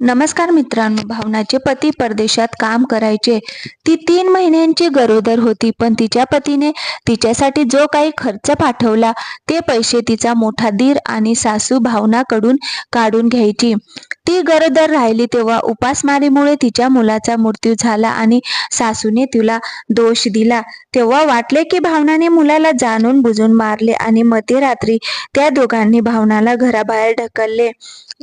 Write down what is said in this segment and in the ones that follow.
नमस्कार मित्रांनो भावनाचे पती परदेशात काम करायचे. ती तीन महिन्यांची गरोदर होती पण तिच्या पतीने तिच्यासाठी जो काही खर्च पाठवला ते पैसे तिचा मोठा दीर आणि सासू भावनाकडून काढून घ्यायची. ती गरोदर राहिली तेव्हा उपासमारीमुळे तिच्या मुलाचा मृत्यू झाला आणि सासूने तिला दोष दिला. तेव्हा वाटले की भावनाने मुलाला जाणून बुजून मारले आणि मध्यरात्री त्या दोघांनी भावनाला घराबाहेर ढकलले.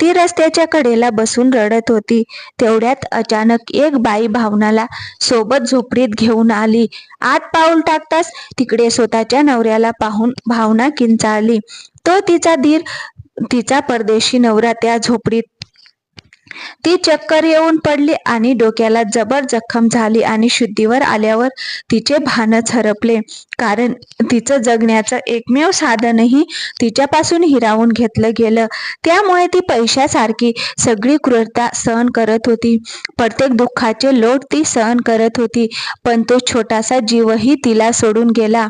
ती रस्त्याच्या कडेला बसून रडत होती. तेवढ्यात अचानक एक बाई भावनाला सोबत झोपडीत घेऊन आली. आत पाऊल टाकताच तिकडे स्वतःच्या नवऱ्याला पाहून भावना किंचाळली. तो तिचा धीर तिचा परदेशी नवरा त्या झोपडीत ती चक्कर येऊन पडली आणि डोक्याला जबर जखम झाली आणि शुद्धीवर आल्यावर तिचे भानच हरपले कारण तिचं जगण्याचं एकमेव साधनही तिच्यापासून हिरावून घेतलं गेलं. त्यामुळे ती पैशासारखी सगळी क्रूरता सहन करत होती. प्रत्येक दुःखाचे लोट ती सहन करत होती पण तो छोटासा जीवही तिला सोडून गेला.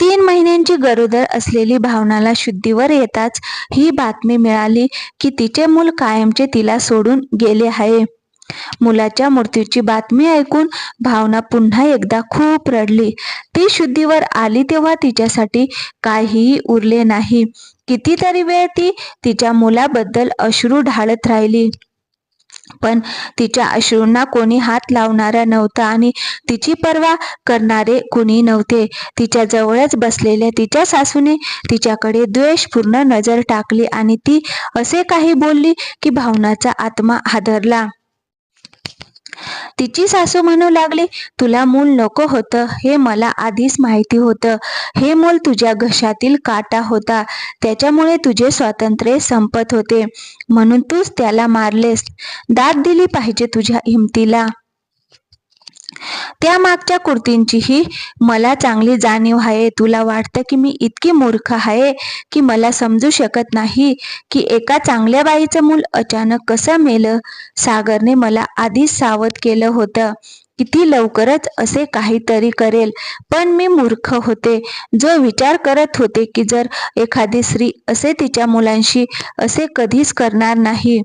तीन महिन्यांची गरोदर असलेली भावनाला शुद्धीवर येताच ही बातमी मिळाली की तिचे मूल कायमचे तिला सोडून गेले आहे. मुलाच्या मृत्यूची बातमी ऐकून भावना पुन्हा एकदा खूप रडली. ती शुद्धीवर आली तेव्हा तिच्यासाठी काहीही उरले नाही. कितीतरी वेळ ती तिच्या मुलाबद्दल अश्रू ढाळत राहिली. पण तिच्या अश्रूंना कोणी हात लावणारा नव्हता आणि तिची पर्वा करणारे कुणी नव्हते. तिच्या जवळच बसलेल्या तिच्या सासूने तिच्याकडे द्वेषपूर्ण नजर टाकली आणि ती असे काही बोलली की भावनाचा आत्मा हादरला. तिची सासू म्हणू लागली तुला मूल नको होतं हे मला आधीच माहिती होतं. हे मूल तुझ्या घशातील काटा होता. त्याच्यामुळे तुझे स्वातंत्र्य संपत होते. म्हणून तूच त्याला मारलेस. दाद दिली पाहिजे तुझ्या हिमतीला. त्या मागच्या कृतींचीही मला चांगली जाणीव आहे. तुला वाटतं की मी इतकी मूर्ख आहे की मला समजू शकत नाही की एका चांगल्या बाईचं मूल अचानक कसं मेलं? सागरने मला आधीच सावध केलं होतं किती लवकरच असे काहीतरी करेल. पण मी मूर्ख होते. जो विचार करत होते की जर एखादी स्त्री असे तिच्या मुलांशी असे कधीच करणार नाही.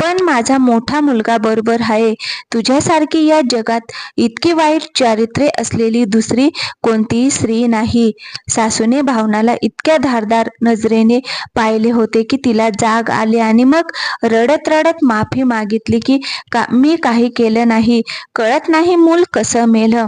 पण माझा मोठा मुलगा बरोबर आहे. तुझ्यासारखी या जगात इतकी वाईट चारित्र्य असलेली दुसरी कोणतीही स्त्री नाही. सासूने भावनाला इतक्या धारदार नजरेने पाहिले होते की तिला जाग आली आणि मग रडत रडत माफी मागितली की का मी काही केलं नाही. कळत नाही मूल कसं मेलं.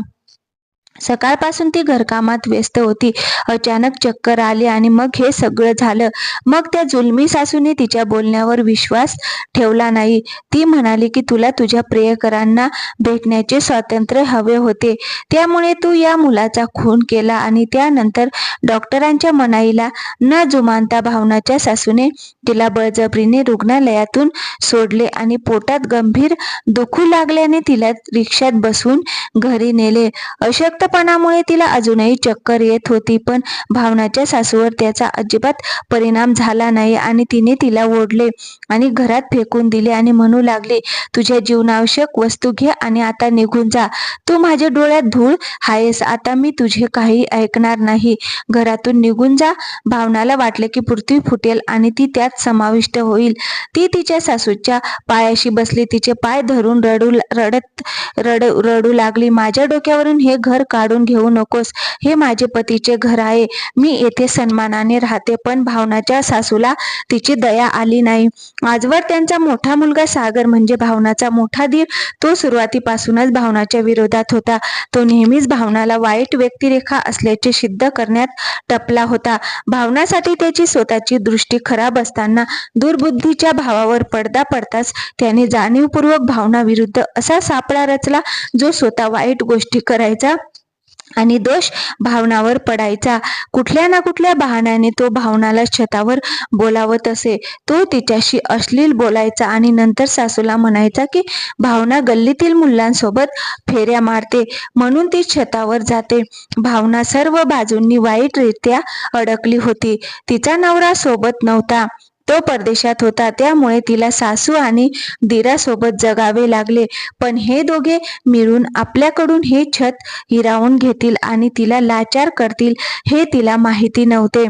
सकाळपासून ती घरकामात व्यस्त होती. अचानक चक्कर आली आणि मग हे सगळं झालं. मग त्या जुलमी सासूने तिच्या बोलण्यावर विश्वास ठेवला नाही. ती म्हणाली की तुला तुझ्या प्रियकरांना भेटण्याचे स्वातंत्र्य हवे होते. त्यामुळे तू या मुलाचा खून केला आणि त्यानंतर डॉक्टरांच्या मनाईला न जुमानता भावनाच्या सासूने तिला बळजबरीने रुग्णालयातून सोडले आणि पोटात गंभीर दुखू लागल्याने तिला रिक्षात बसून घरी नेले. अशक्त पणामुळे तिला अजूनही चक्कर येत होती पण भावनाच्या सासूवर त्याचा अजिबात परिणाम झाला नाही आणि तिने तिला ओढले आणि घरात फेकून दिले आणि म्हणू लागले तुझ्या जीवनावश्यक वस्तू घे आणि आता निघून जा. तू माझ्या डोळ्यात धूळ आहेस. आता मी तुझे काही ऐकणार नाही. घरातून निघून जा. भावनाला वाटले की पृथ्वी फुटेल आणि ती त्यात समाविष्ट होईल. ती तिच्या सासूच्या पायाशी बसली. तिचे पाय धरून रडू रडत रड रडू लागली. माझ्या डोक्यावरून हे घर का काढून घेऊ नकोस. हे माझे पतीचे घर आहे. मी येथे सन्मानाने राहते पण भावनाच्या सासूला तिची दया आली नाही. आजवर त्यांचा मोठा मुलगा सागर म्हणजे भावनाचा मोठा धीर तो सुरुवातीपासूनच भावनाच्या विरोधात होता. तो नेहमीच भावनाला वाईट व्यक्तिरेखा असल्याचे सिद्ध करण्यात टपला होता. भावनासाठी त्याची स्वतःची दृष्टी खराब असताना दुर्बुद्धीच्या भावावर पडदा पडताच त्याने जाणीवपूर्वक भावना विरुद्ध असा सापळा रचला जो स्वतः वाईट गोष्टी करायचा आणि दोष भावनावर पडायचा. कुठल्या ना कुठल्या बहाण्याने तो भावनाला छतावर बोलावत असे. तो तिच्याशी अश्लील बोलायचा आणि नंतर सासूला म्हणायचा की भावना गल्लीतील मुलांसोबत फेऱ्या मारते. म्हणून ती छतावर जाते. भावना सर्व बाजूंनी वाईटरित्या अडकली होती. तिचा नवरा सोबत नव्हता. तो परदेशात होता. त्यामुळे तिला सासू आणि दिरासोबत जगावे लागले. पण हे दोघे मिळून आपल्याकडून हे छत हिरावून घेतील आणि तिला लाचार करतील हे तिला माहिती नव्हते.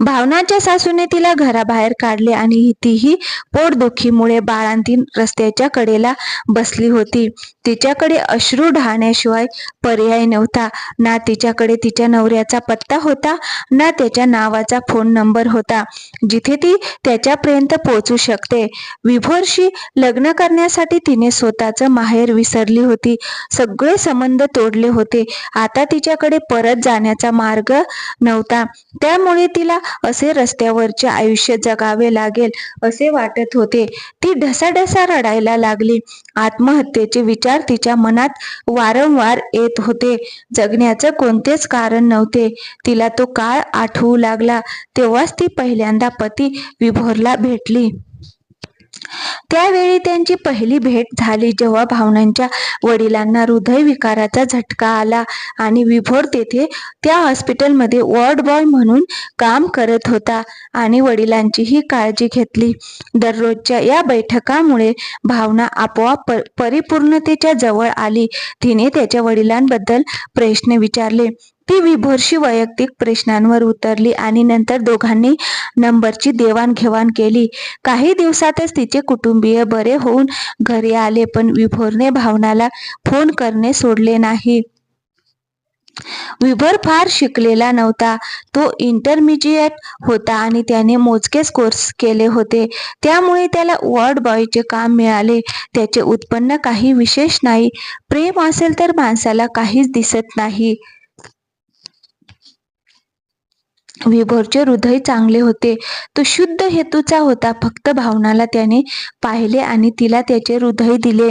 भावनाच्या सासूने तिला घराबाहेर काढले आणि तीही पोटदुखीमुळे बाळांतीन रस्त्याच्या कडेला बसली होती. तिच्याकडे अश्रू ढाळण्याशिवाय पर्याय नव्हता. ना तिच्याकडे तिच्या नवऱ्याचा पत्ता होता ना त्याच्या नावाचा फोन नंबर होता. जिथे ती त्याच्यापर्यंत पोहोचू शकते. विभोरशी लग्न करण्यासाठी तिने स्वतःचं माहेर विसरली होती. सगळे संबंध तोडले होते. आता तिच्याकडे परत जाण्याचा मार्ग नव्हता. त्यामुळे तिला असे रस्त्यावरचे आयुष्य जगावे लागेल असे वाटत होते. ती ढसाढसा रडायला लागली. आत्महत्येचे विचार तिच्या मनात वारंवार येत होते. जगण्याचं कोणतेच कारण नव्हते. तिला तो काळ आठवू लागला. तेव्हाच ती पहिल्यांदा पती विभोरला भेटली. त्यावेळी त्यांची पहिली भेट झाली जेव्हा भावनांच्या वडिलांना हृदयविकाराचा झटका आला आणि विभोर तेथे त्या हॉस्पिटलमध्ये वॉर्ड बॉय म्हणून काम करत होता आणि वडिलांचीही काळजी घेतली. दररोजच्या या बैठकामुळे भावना आपोआप परिपूर्णतेच्या जवळ आली. तिने त्याच्या वडिलांबद्दल प्रश्न विचारले. ती विभोरशी वैयक्तिक प्रश्नांवर उतरली आणि नंतर दोघांनी नंबरची देवाणघेवाण केली. काही दिवसातच तिचे कुटुंबीय बरे होऊन घरी आले पण विभोरने भावनाला फोन करणे सोडले नाही. विभोर फार शिकलेला नव्हता. तो इंटरमिजिएट होता आणि त्याने मोजकेच कोर्स केले होते. त्यामुळे त्याला वॉर्ड बॉयचे काम मिळाले. त्याचे उत्पन्न काही विशेष नाही. प्रेम असेल तर माणसाला काहीच दिसत नाही. विभोरचे हृदय चांगले होते. तो शुद्ध हेतूचा होता. फक्त भावनाला त्याने पाहिले आणि तिला त्याचे हृदय दिले.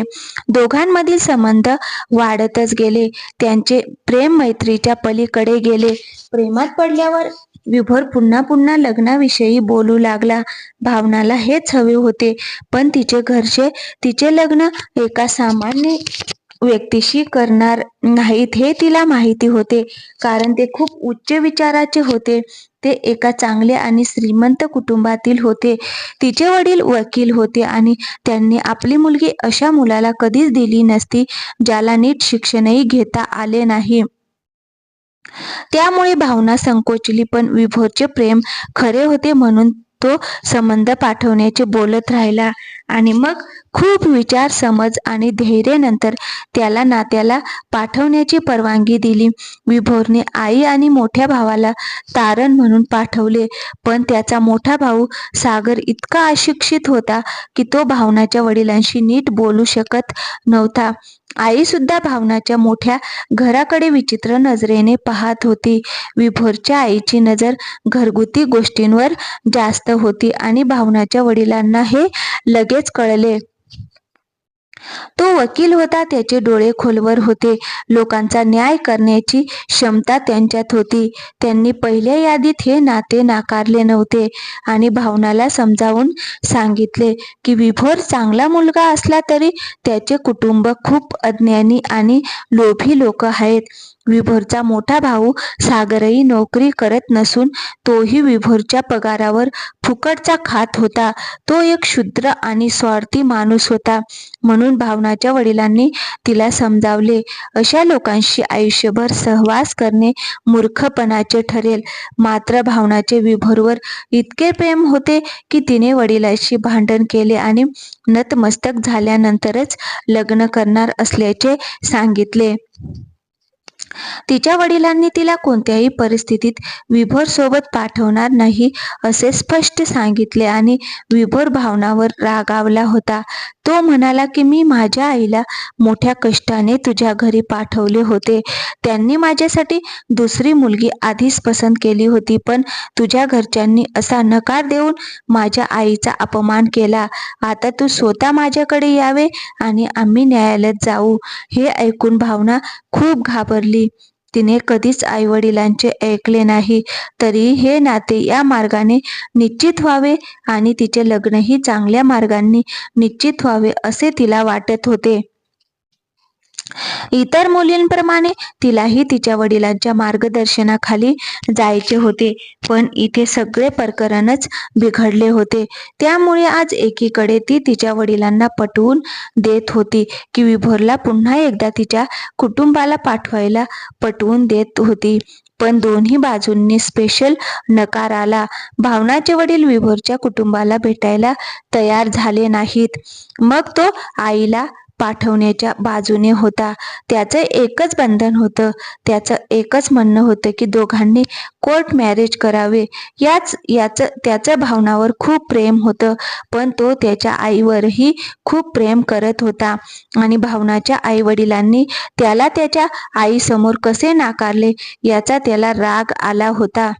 दोघांमधील संबंध वाढतच गेले. त्यांचे प्रेम मैत्रीच्या पलीकडे गेले. प्रेमात पडल्यावर विभोर पुन्हा पुन्हा लग्नाविषयी बोलू लागला. भावनाला हेच हवे होते. पण तिचे घरचे तिचे लग्न एका सामान्य व्यक्तीशी करणार नाहीत हे तिला माहिती होते. कारण ते खूप उच्च विचाराचे होते. ते एका चांगल्या आणि श्रीमंत कुटुंबातील होते. तिचे वडील वकील होते आणि त्यांनी आपली मुलगी अशा मुलाला कधीच दिली नसती ज्याला नीट शिक्षणही घेता आले नाही. त्यामुळे भावना संकोचली पण विभोरचे प्रेम खरे होते म्हणून तो संबंध पाठवण्याचे बोलत राहिला. आणि मग खूप विचार समज आणि धैर्यानंतर त्याला नात्याला पाठवण्याची परवानगी दिली. विभोरने आई आणि मोठ्या भावाला तारण म्हणून पाठवले. पण त्याचा मोठा भाऊ सागर इतका अशिक्षित होता की तो भावनाच्या वडिलांशी नीट बोलू शकत नव्हता. आई सुद्धा भावनाच्या मोठ्या घराकडे विचित्र नजरेने पाहत होती. विभोरच्या आईची नजर घरगुती गोष्टींवर जास्त होती आणि भावनाच्या वडिलांना हे लगेच कळले. तो वकील होता त्याचे डोळे खोलवर होते. लोकांचा न्याय करण्याची क्षमता त्यांच्यात होती. त्यांनी पहिल्या यादीत हे नाते नाकारले नव्हते आणि भावनाला समजावून सांगितले की विभोर चांगला मुलगा असला तरी त्याचे कुटुंब खूप अज्ञानी आणि लोभी लोक आहेत. विभोरचा मोठा भाऊ सागरही नोकरी करत नसून तोही विभोरच्या पगारावर फुकटचा खात होता. तो एक क्षुद्र आणि स्वार्थी माणूस होता. म्हणून भावनाच्या वडिलांनी तिला समजावले अशा लोकांशी आयुष्यभर सहवास करणे मूर्खपणाचे ठरेल. मात्र भावनाचे विभोरवर इतके प्रेम होते की तिने वडिलांशी भांडण केले आणि नतमस्तक झाल्यानंतरच लग्न करणार असल्याचे सांगितले. तिच्या वडिलांनी तिला कोणत्याही परिस्थितीत विभोर सोबत पाठवणार नाही असे स्पष्ट सांगितले आणि विभोर भावनावर रागावला होता. तो म्हणाला की मी माझ्या आईला मोठ्या कष्टाने तुझ्या घरी पाठवले होते. त्यांनी माझ्यासाठी दुसरी मुलगी आधीच पसंत केली होती पण तुझ्या घरच्यांनी असा नकार देऊन माझ्या आईचा अपमान केला. आता तू स्वतः माझ्याकडे यावे आणि आम्ही न्यायालयात जाऊ. हे ऐकून भावना खूप घाबरली. तिने कधीच आईवडिलांचे ऐकले नाही. तरी हे नाते या मार्गाने निश्चित व्हावे आणि तिचे लग्नही चांगल्या मार्गाने निश्चित व्हावे असे तिला वाटत होते. इतर मुलींप्रमाणे तिलाही तिच्या वडिलांच्या मार्गदर्शनाखाली जायचे होते पण इथे सगळे प्रकरणच बिघडले होते. त्यामुळे आज एकीकडे ती तिच्या वडिलांना पटवून देत होती की विभोरला पुन्हा एकदा तिच्या कुटुंबाला पाठवायला पटवून देत होती. पण दोन्ही बाजूंनी स्पेशल नकार आला. भावनाचे वडील विभोरच्या कुटुंबाला भेटायला तयार झाले नाहीत. मग तो आईला पाठवण्याच्या बाजूने होता. त्याचं एकच बंधन होतं. त्याचं एकच म्हणणं होतं की दोघांनी कोर्ट मॅरेज करावे. याच याचं त्याच्या भावनावर खूप प्रेम होतं. पण तो त्याच्या आईवरही खूप प्रेम करत होता. आणि भावनाच्या आईवडिलांनी त्याला त्याच्या आईसमोर कसे नाकारले याचा त्याला राग आला होता.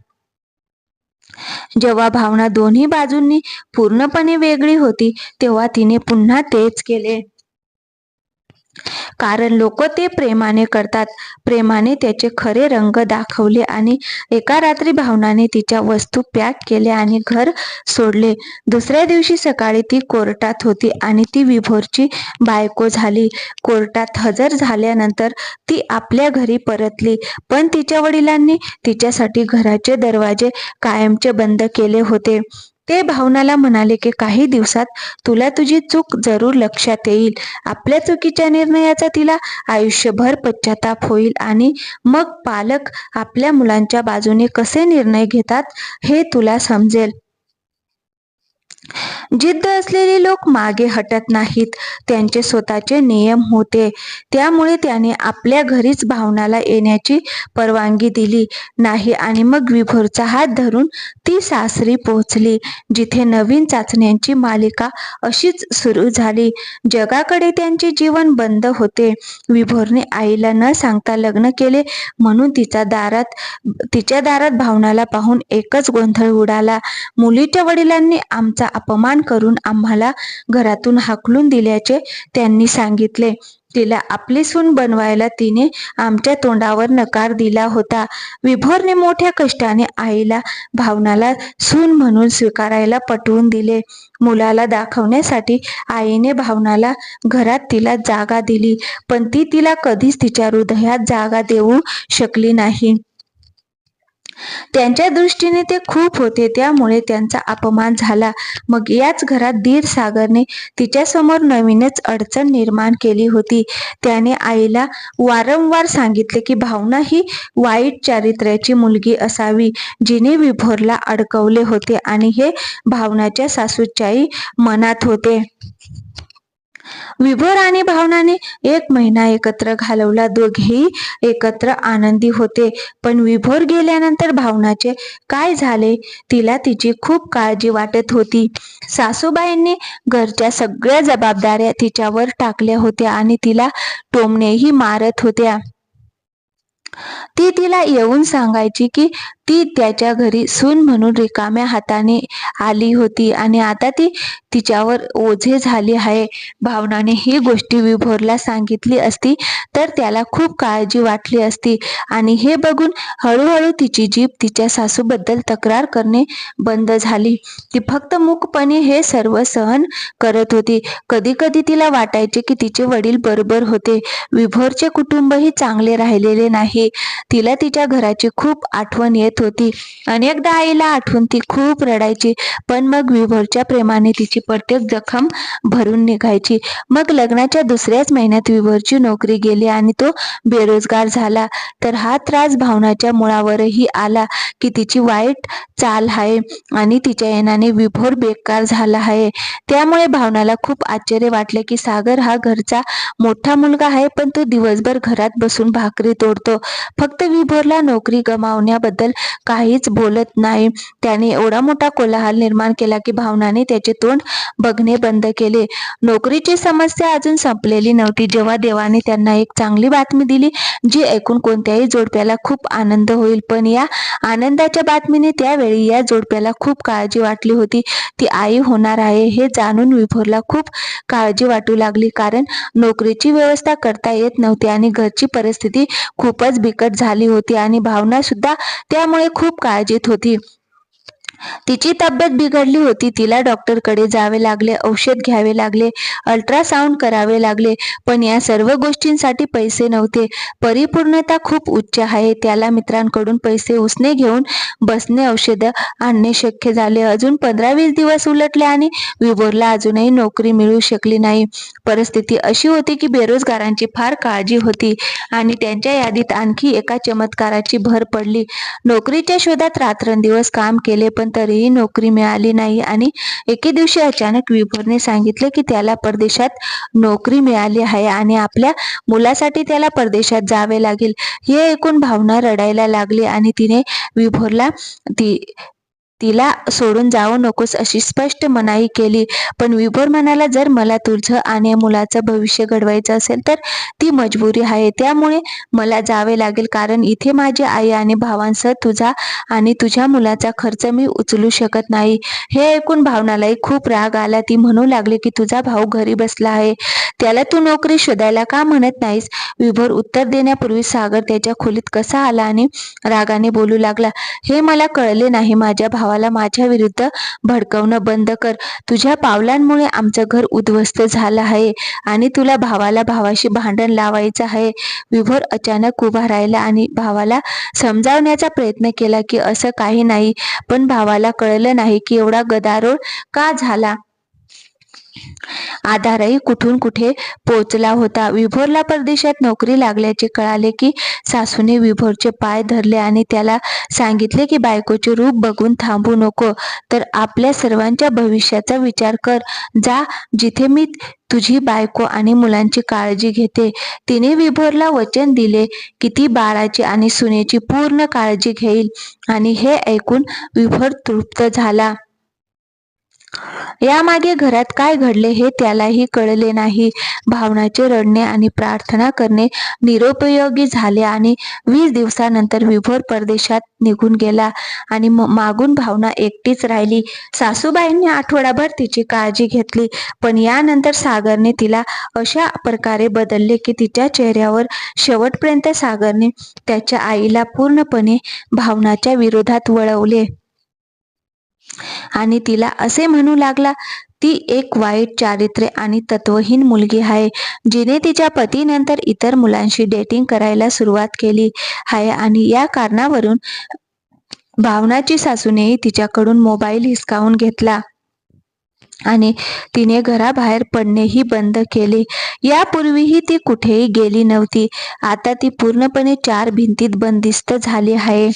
जेव्हा भावना दोन्ही बाजूंनी पूर्णपणे वेगळी होती तेव्हा तिने पुन्हा तेच केले. कारण लोक ते प्रेमाने करतात. प्रेमाने त्याचे खरे रंग दाखवले आणि एका रात्री भावनाने तिच्या वस्तू पॅक केल्या आणि घर सोडले. दुसऱ्या दिवशी सकाळी ती कोर्टात होती आणि ती विभोरची बायको झाली. कोर्टात हजर झाल्यानंतर ती आपल्या घरी परतली. पण तिच्या वडिलांनी तिच्यासाठी घराचे दरवाजे कायमचे बंद केले होते. ते भावनाला म्हणाले की काही दिवसात तुला तुझी चूक जरूर लक्षात येईल. आपल्या चुकीच्या निर्णयाचा तिला आयुष्यभर पश्चाताप होईल आणि मग पालक आपल्या मुलांच्या बाजूने कसे निर्णय घेतात हे तुला समजेल. जिद्द असलेले लोक मागे हटत नाहीत. त्यांचे स्वतःचे नियम होते. त्यामुळे त्याने आपल्या घरीच भावनाला येण्याची परवानगी दिली नाही आणि मग विभोरचा हात धरून ती सासरी पोहोचली जिथे नवीन चाचण्यांची मालिका अशीच सुरू झाली. जगाकडे त्यांचे जीवन बंद होते. विभोरने आईला न सांगता लग्न केले म्हणून तिचा दारात तिच्या दारात भावनाला पाहून एकच गोंधळ उडाला. मुलीच्या वडिलांनी आमचा अपमान करून आम्हाला घरातून हाकलून दिल्याचे त्यांनी सांगितले. तिला आपली सून बनवायला तिने आमच्या तोंडावर नकार दिला होता. विभोरने मोठ्या कष्टाने आईला भावनाला सून म्हणून स्वीकारायला पटवून दिले. मुलाला दाखवण्यासाठी आईने भावनाला घरात तिला जागा दिली पण ती तिला कधीच तिच्या हृदयात जागा देऊ शकली नाही. त्यांच्या दृष्टीने ते खूप होते त्यामुळे त्यांचा अपमान झाला. मग याच घरात दीर सागरने तिच्यासमोर नवीनच अडचण निर्माण केली होती. त्याने आईला वारंवार सांगितले की भावना ही वाईट चारित्र्याची मुलगी असावी जिने विभोरला अडकवले होते आणि हे भावनाच्या सासूच्याही मनात होते. विभोर आणि भावनाने एक महिना एकत्र घालवला. दोघेही एकत्र आनंदी होते. पण विभोर गेल्यानंतर भावनाचे काय झाले? तिला तिची खूप काळजी वाटत होती. सासूबाईंनी घरच्या सगळ्या जबाबदाऱ्या तिच्यावर टाकल्या होत्या आणि तिला टोमणेही मारत होत्या. ती तिला येऊन सांगायची की ती त्याच्या घरी सून म्हणून रिकाम्या हाताने आली होती आणि आता ती तिच्यावर ओझे झाली आहे. भावनाने ही गोष्टी विभोरला सांगितली असती तर त्याला खूप काळजी वाटली असती. आणि हे बघून हळूहळू तिची जीभ तिच्या सासूबद्दल तक्रार करणे बंद झाली. ती फक्त मूकपणे हे सर्व सहन करत होती. कधी कधी तिला वाटायचे की तिचे वडील बरोबर होते. विभोरचे कुटुंबही चांगले राहिलेले नाही. तिला तिच्या घराची खूप आठवण येत येत होती. अनेकदा आईला आठवून ती खूप रडायची. पण मग विभोरच्या प्रेमाने तिची प्रत्येक जखम भरून निघायची. मग लग्नाच्या दुसऱ्याच महिन्यात विभोरची नोकरी गेली आणि तो बेरोजगार झाला. तर हा त्रास भावनाच्या मुळावरही आला की तिची वाईट चाल आहे आणि तिच्या येण्याने विभोर बेकार झाला आहे. त्यामुळे भावनाला खूप आश्चर्य वाटले की सागर हा घरचा मोठा मुलगा आहे पण तो दिवसभर घरात बसून भाकरी तोडतो. फक्त विभोरला नोकरी गमावण्याबद्दल काहीच बोलत नाही. त्याने एवढा मोठा कोलाहल निर्माण केला की भावनाने त्याचे तोंड बघणे बंद केले. नोकरीची समस्या अजून संपलेली नव्हती. जेव्हा देवाने त्यांना एक चांगली बातमी दिली जी ऐकून कोणत्याही जोडप्याला खूप आनंद होईल. पण या आनंदाच्या बातमीने त्यावेळी या जोडप्याला खूप काळजी वाटली होती. ती आई होणार आहे हे जाणून विभोरला खूप काळजी वाटू लागली. कारण नोकरीची व्यवस्था करता येत नव्हती आणि घरची परिस्थिती खूपच बिकट झाली होती आणि भावना सुद्धा त्यामुळे खूप काळजीत होती. तिची तब्येत बिघडली होती. तिला डॉक्टरकडे जावे लागले औषध घ्यावे लागले अल्ट्रासाऊंड करावे लागले पण या सर्व गोष्टींसाठी पैसे नव्हते. परिपूर्णता खूप उच्च आहे. त्याला मित्रांकडून पैसे उसने घेऊन बसणे औषध आणणे शक्य झाले. अजून पंधरा वीस दिवस उलटले आणि विभोरला अजूनही नोकरी मिळू शकली नाही. परिस्थिती अशी होती की बेरोजगारांची फार काळजी होती आणि त्यांच्या यादीत आणखी एका चमत्काराची भर पडली. नोकरीच्या शोधात रात्रंदिवस काम केले पण तरीही नोकरी मिळाली नाही. आणि एके दिवशी अचानक विभोरने सांगितले की त्याला परदेशात नोकरी मिळाली आहे आणि आपल्या मुलासाठी त्याला परदेशात जावे लागेल. हे ऐकून भावना रडायला लागली आणि तिने विभोरला ती तिला सोडून जाऊ नकोस अशी स्पष्ट मनाई केली. पण विभोर म्हणाला जर मला तुझं आणि मुलाचं भविष्य घडवायचं असेल तर ती मजबुरी आहे. त्यामुळे मला जावे लागेल कारण इथे माझी आई आणि भावांसह तुझा आणि तुझ्या मुलाचा खर्च मी उचलू शकत नाही. हे ऐकून भावनालाही खूप राग आला. ती म्हणू लागली की तुझा भाऊ घरी बसला आहे. त्याला तू नोकरी शोधायला का म्हणत नाहीस? विभोर उत्तर देण्यापूर्वी सागर त्याच्या खोलीत कसा आला आणि रागाने बोलू लागला. हे मला कळले नाही. माझ्या भावाला माझ्या विरुद्ध भडकवणं बंद कर. तुझ्या पावलांमुळे आमचं घर उद्ध्वस्त झालं आहे आणि तुला भावाला भावाशी भांडण लावायचं आहे. विभोर अचानक उभा राहिला आणि भावाला समजावण्याचा प्रयत्न केला की असं काही नाही पण भावाला कळलं नाही की एवढा गदारोळ का झाला? आधारही कुठून कुठे पोचला होता. विभोरला परदेशात नोकरी लागल्याचे कळाले की सासूने विभोरचे पाय धरले आणि त्याला सांगितले की बायकोचे रूप बघून थांबू नको तर आपल्या सर्वांच्या भविष्याचा विचार कर. जा जिथे मी तुझी बायको आणि मुलांची काळजी घेते. तिने विभोरला वचन दिले की ती बाळाची आणि सुनेची पूर्ण काळजी घेईल. आणि हे ऐकून विभोर तृप्त झाला. यामागे घरात काय घडले हे त्यालाही कळले नाही. भावनाचे रडणे आणि प्रार्थना करणे निरुपयोगी झाले आणि वीस दिवसानंतर विभोर परदेशात निघून गेला आणि मागून भावना एकटीच राहिली. सासूबाईंनी आठवडाभर तिची काळजी घेतली पण यानंतर सागरने तिला अशा प्रकारे बदलले की तिच्या चेहऱ्यावर शेवटपर्यंत सागरने त्याच्या आईला पूर्णपणे भावनाच्या विरोधात वळवले. आणि तिला असे म्हणू लागला ती एक वाईट चारित्र्य आणि तत्वहीन मुलगी आहे जिने तिच्या पतीनंतर इतर मुलांशी डेटिंग करायला सुरुवात केली आहे आणि या कारणावरून भावनाची सासूनेही तिच्याकडून मोबाईल हिसकावून घेतला. आणि तिने घराबाहेर पडणेही बंद केले. यापूर्वीही ती कुठेही गेली नव्हती. आता ती पूर्णपणे चार भिंतीत बंदिस्त झाली आहे.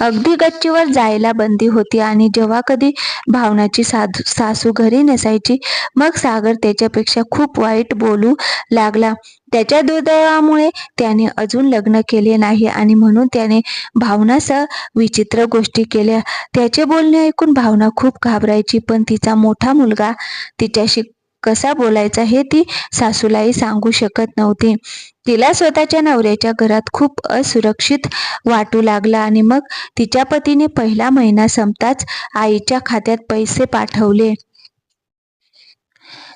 अगदी गच्चीवर जायला बंदी होती आणि जेव्हा कधी भावनाची साधू सासू घरी नसायची मग सागर त्याच्यापेक्षा खूप वाईट बोलू लागला. त्याच्या दुर्दैवामुळे त्याने अजून लग्न केले नाही आणि म्हणून त्याने भावनासह विचित्र गोष्टी केल्या. त्याचे बोलणे ऐकून भावना खूप घाबरायची पण तिचा मोठा मुलगा तिच्याशी कसा बोलायचा हे ती सासूलाही सांगू शकत नव्हती. तिला स्वतःच्या नवऱ्याच्या घरात खूप असुरक्षित वाटू लागला आणि मग तिच्या पतीने पहिला महिना संपताच आईच्या खात्यात पैसे पाठवले.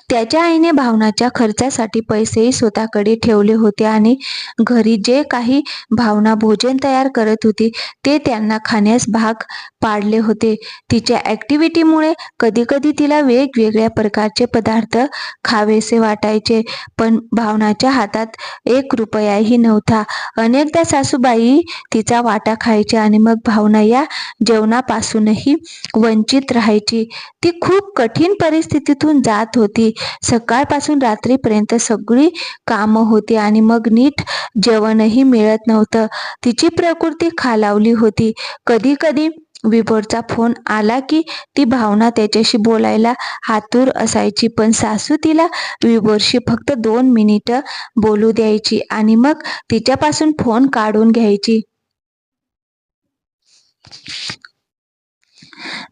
त्याच्या आईने भावनाच्या खर्चासाठी पैसेही स्वतःकडे ठेवले होते आणि घरी जे काही भावना भोजन तयार करत होती ते त्यांना खाण्यास भाग पाडले होते. तिच्या ॲक्टिव्हिटीमुळे कधीकधी तिला वेगवेगळ्या प्रकारचे पदार्थ खावेसे वाटायचे पण भावनाच्या हातात एक रुपयाही नव्हता. अनेकदा सासूबाई तिचा वाटा खायची आणि मग भावना या जेवणापासूनही वंचित राहायची. ती खूप कठीण परिस्थितीतून जात होती. सकाळपासून रात्रीपर्यंत सगळी कामं होती आणि मग नीट जेवणही मिळत नव्हतं. तिची प्रकृती खालावली होती. कधी कधी विभोरचा फोन आला की ती भावना त्याच्याशी बोलायला हातूर असायची पण सासू तिला विभोरशी फक्त दोन मिनिटं बोलू द्यायची आणि मग तिच्यापासून फोन काढून घ्यायची.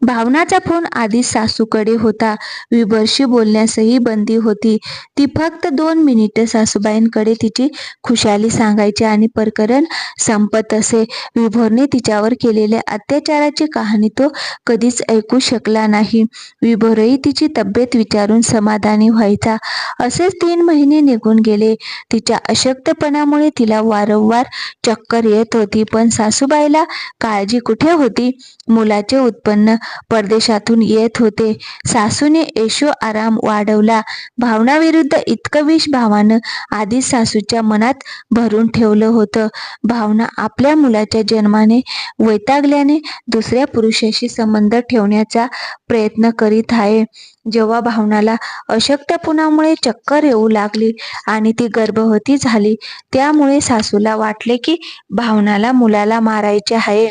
भावनाचा फोन आधीच सासूकडे होता. विभरशी बोलण्यासही बंदी होती. ती फक्त दोन मिनिटं सासूबाईंकडे तिची खुशाली सांगायची आणि प्रकरण संपत असे. विभोरने तिच्यावर केलेल्या अत्याचाराची कहाणी तो कधीच ऐकू शकला नाही. विभोरही तिची तब्येत विचारून समाधानी व्हायचा. असेच तीन महिने निघून गेले. तिच्या अशक्तपणामुळे तिला वारंवार चक्कर येत होती पण सासूबाईला काळजी कुठे होती? मुलाचे उत्पन्न परदेशातून येत होते. सासूने येशो आराम वाढवला. भावनाविरुद्ध इतकं विष भावानं आधीच सासूच्या मनात भरून ठेवलं होतं. भावना आपल्या मुलाच्या जन्माने वैतागल्याने दुसऱ्या पुरुषाशी संबंध ठेवण्याचा प्रयत्न करीत आहे. जेव्हा भावनाला अशक्तपणामुळे चक्कर येऊ लागली आणि ती गर्भवती झाली त्यामुळे सासूला वाटले की भावनाला मुलाला मारायचे आहे.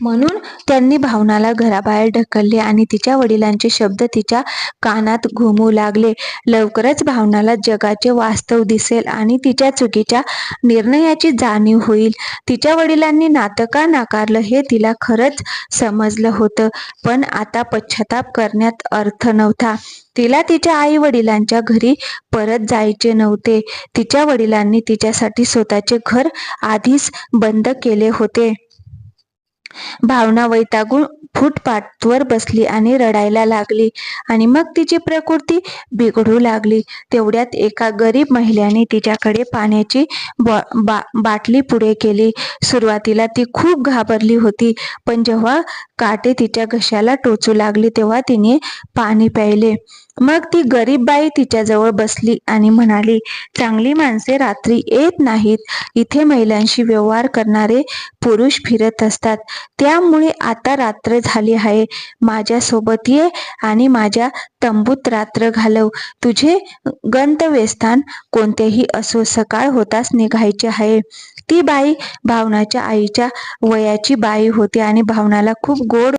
म्हणून त्यांनी भावनाला घराबाहेर ढकलले आणि तिच्या वडिलांचे शब्द तिच्या कानात घुमू लागले. लवकरच भावनाला जगाचे वास्तव दिसेल आणि तिच्या चुकीच्या निर्णयाची जाणीव होईल. तिच्या वडिलांनी नातं का नाकारलं हे तिला खरंच समजलं होतं पण आता पश्चाताप करण्यात अर्थ नव्हता. तिला तिच्या आई वडिलांच्या घरी परत जायचे नव्हते. तिच्या वडिलांनी तिच्यासाठी स्वतःचे घर आधीच बंद केले होते. भावना वैतागून फुटपाथवर बसली आणि रडायला लागली. आणि मग तिची प्रकृती बिघडू लागली. तेवढ्यात एका गरीब महिलेने तिच्याकडे पाण्याची बा- बा- बाटली पुढे केली. सुरुवातीला ती खूप घाबरली होती. पण जेव्हा काटे तिच्या घशाला टोचू लागली तेव्हा तिने पाणी प्यायले. मग ती गरीब बाई तिच्याजवळ बसली आणि म्हणाली चांगली माणसे रात्री येत नाहीत. इथे महिलांशी व्यवहार करणारे पुरुष फिरत असतात. त्यामुळे आता रात्र झाली आहे. माझ्यासोबत ये आणि माझ्या तंबूत रात्र घालव. तुझे गंतव्यस्थान कोणतेही असो सकाळ होताच निघायचे आहे. ती बाई भावनाच्या आईच्या वयाची बाई होती आणि भावनाला खूप गोड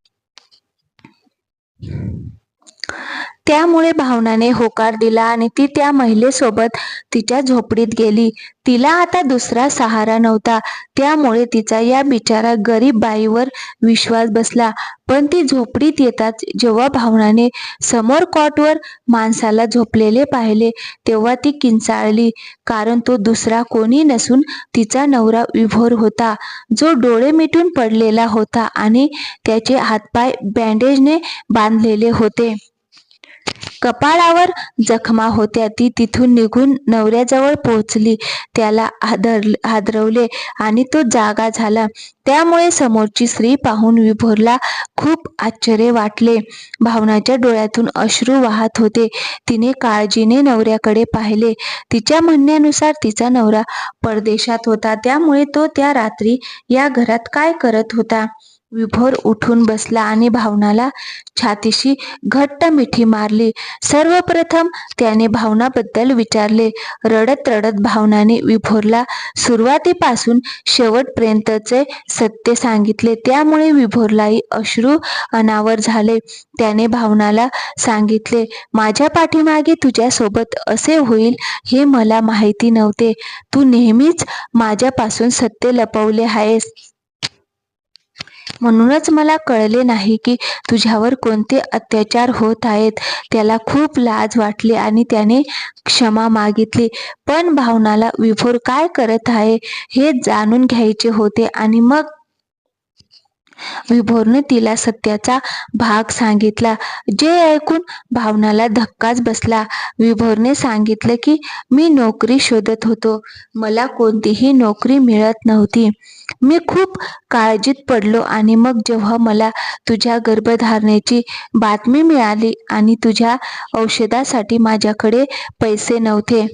त्यामुळे भावनाने होकार दिला आणि ती त्या महिलेसोबत तिच्या झोपडीत गेली. तिला आता दुसरा सहारा नव्हता. त्यामुळे तिचा या बिचारा गरीब बाईवर विश्वास बसला. पण ती झोपडीत येताच जेव्हा भावनाने समोर कॉटवर माणसाला झोपलेले पाहिले तेव्हा ती किंचाळली. कारण तो दुसरा कोणी नसून तिचा नवरा विभोर होता. जो डोळे मिटून पडलेला होता आणि त्याचे हातपाय बँडेजने बांधलेले होते. कपाळावर जखमा होत्या. ती तिथून निघून नवऱ्याजवळ पोहोचली. त्याला हादर हादरवले आणि तो जागा झाला. त्यामुळे समोरची स्त्री पाहून विभोरला खूप आश्चर्य वाटले. भावनाच्या डोळ्यातून अश्रू वाहत होते. तिने काळजीने नवऱ्याकडे पाहिले. तिच्या म्हणण्यानुसार तिचा नवरा परदेशात होता. त्यामुळे तो त्या रात्री या घरात काय करत होता? विभोर उठून बसला आणि भावनाला छातीशी घट्ट मिठी मारली. सर्वप्रथम त्याने भावनाबद्दल विचारले. रडत रडत भावनाने विभोरला सुरुवातीपासून शेवटपर्यंतचे सत्य सांगितले. त्यामुळे विभोरलाही अश्रू अनावर झाले. त्याने भावनाला सांगितले माझ्या पाठीमागे तुझ्यासोबत असे होईल हे मला माहिती नव्हते. तू नेहमीच माझ्यापासून सत्य लपवले आहेस. म्हणूनच मला कळले नाही की तुझ्यावर कोणते अत्याचार होत आहेत. त्याला खूप लाज वाटली आणि त्याने क्षमा मागितली. पण भावनाला विभोर काय करत आहे हे जाणून घ्यायचे होते आणि मग विभोरने तिला सत्याचा भाग सांगितला. जे ऐकून भावनाला धक्काच बसला. विभोरने सांगितलं की मी नोकरी शोधत होतो. मला कोणतीही नोकरी मिळत नव्हती. मी खूप काळजीत पडलो आणि मग जेव्हा मला तुझ्या गर्भधारणेची बातमी मिळाली आणि तुझ्या औषधासाठी माझ्याकडे पैसे नव्हते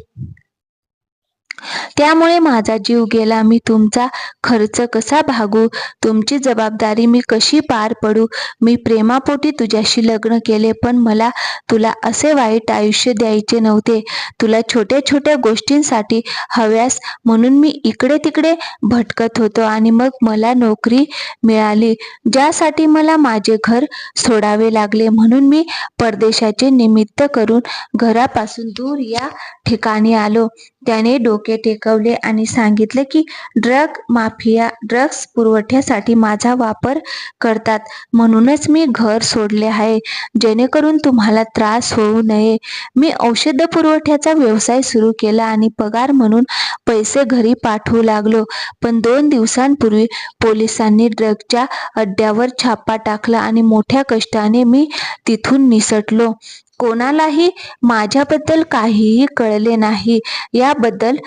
त्यामुळे माझा जीव गेला. मी तुमचा खर्च कसा भागू? तुमची जबाबदारी मी कशी पार पडू? मी प्रेमापोटी तुझ्याशी लग्न केले पण मला तुला असे वाईट आयुष्य द्यायचे नव्हते. तुला छोट्या छोट्या गोष्टींसाठी हव्यास म्हणून मी इकडे तिकडे भटकत होतो आणि मग मला नोकरी मिळाली ज्यासाठी मला माझे घर सोडावे लागले म्हणून मी परदेशाचे निमित्त करून घरापासून दूर या ठिकाणी आलो. त्याने डोके टेकवले आणि सांगितले की ड्रग माफिया ड्रग्स पुरवठ्यासाठी माझा वापर करतात. म्हणूनच मी घर सोडले आहे. जेणेकरून तुम्हाला त्रास होऊ नये. मी औषध पुरवठ्याचा व्यवसाय सुरू केला आणि पगार म्हणून पैसे घरी पाठवू लागलो. पण दोन दिवसांपूर्वी पोलिसांनी ड्रगच्या अड्ड्यावर छापा टाकला आणि मोठ्या कष्टाने मी तिथून निसटलो. कोणालाही माझ्याबद्दल काहीही कळले नाही. याबद्दल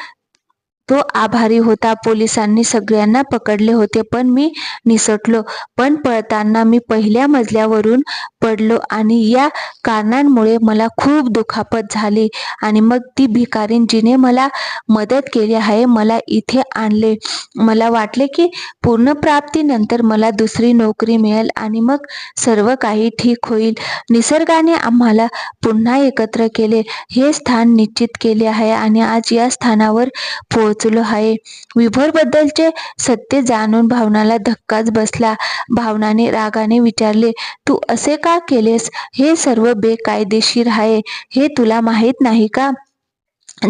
तो आभारी होता. पोलिसांनी सगळ्यांना पकडले होते पण मी निसटलो. पण पळताना मी पहिल्या मजल्यावरून पडलो आणि या कारणांमुळे मला खूप दुखापत झाली आणि मग ती भिकारीन जिने मला मदत केली आहे मला इथे आणले. मला वाटले की पूर्णप्राप्तीनंतर मला दुसरी नोकरी मिळेल आणि मग सर्व काही ठीक होईल. निसर्गाने आम्हाला पुन्हा एकत्र केले. हे स्थान निश्चित केले आहे आणि आज या स्थानावर पोचलो आहे. विभोरबद्दलचे सत्य जाणून भावनाला धक्काच बसला. भावनाने रागाने विचारले तू असे का केलेस? हे सर्व बेकायदेशीर आहे. हे तुला माहीत नाही का?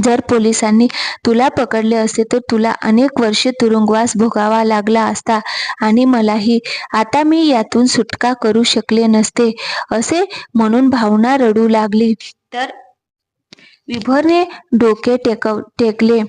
जर पोलिसांनी तुला पकडले असते तर तुला अनेक वर्षे तुरुंगवास भोगावा लागला असता आणि मलाही. आता मी यातून सुटका करू शकले नसते. असे म्हणून भावना रडू लागली. तर विभोरने डोके टेकव टेकले.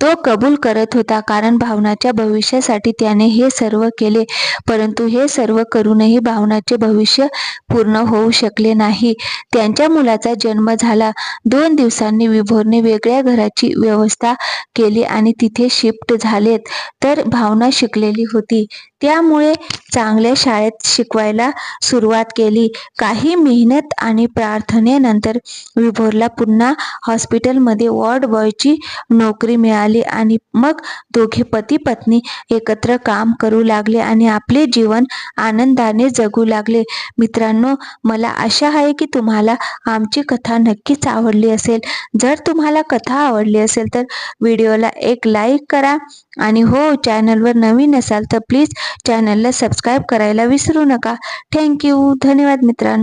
तो कबूल करत होता कारण भावनाच्या भविष्यासाठी त्याने हे सर्व केले परंतु हे सर्व करूनही भावनाचे भविष्य पूर्ण होऊ शकले नाही. त्यांच्या मुलाचा जन्म झाला. दोन दिवसांनी विभोरने वेगळ्या घराची व्यवस्था केली आणि तिथे शिफ्ट झालेत. तर भावना शिकलेली होती. त्यामुळे चांगल्या शाळेत शिकवायला सुरुवात केली. काही मेहनत आणि प्रार्थनेनंतर विभोरला पुन्हा हॉस्पिटलमध्ये वॉर्ड बॉयची नोकरी मिळाली आणि मग दोघे पती पत्नी एकत्र काम करू लागले आणि आपले जीवन आनंदाने जगू लागले. मित्रांनो मला आशा आहे की तुम्हाला आमची कथा नक्कीच आवडली असेल. जर तुम्हाला कथा आवडली असेल तर व्हिडिओला एक लाईक करा आणि हो चॅनलवर नवीन असाल तर प्लीज चॅनलला सबस्क्राईब करायला विसरू नका. थँक्यू धन्यवाद मित्रांनो.